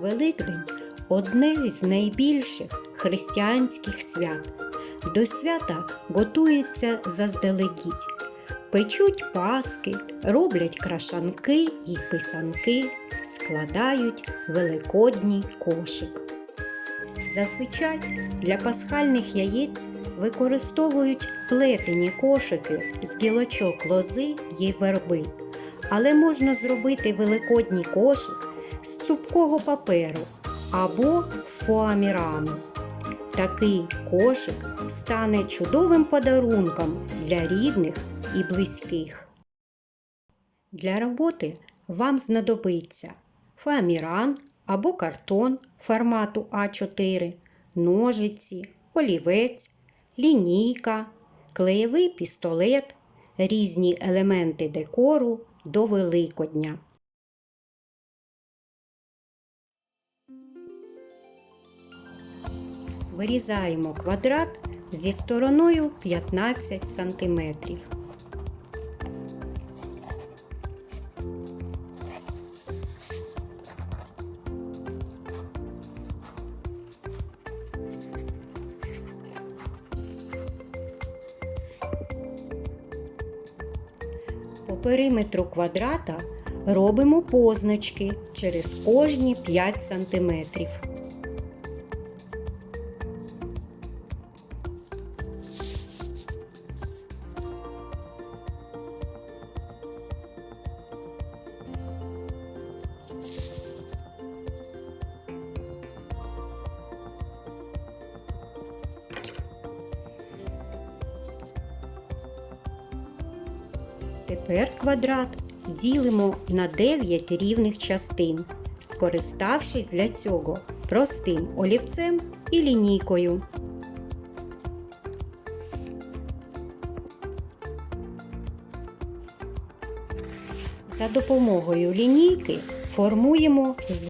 Великдень одне з найбільших християнських свят. До свята готуються заздалегідь. Печуть паски, роблять крашанки і писанки, складають великодній кошик. Зазвичай для пасхальних яєць використовують плетені кошики з гілочок лози й верби, але можна зробити великодній кошик з цупкого паперу або фоамірану. Такий кошик стане чудовим подарунком для рідних і близьких. Для роботи вам знадобиться фоаміран або картон формату А4, ножиці, олівець, лінійка, клеєвий пістолет, різні елементи декору до Великодня. Вирізаємо квадрат зі стороною 15 см. По периметру квадрата робимо позначки через кожні 5 см. Тепер квадрат ділимо на 9 рівних частин, скориставшись для цього простим олівцем і лінійкою. За допомогою лінійки формуємо з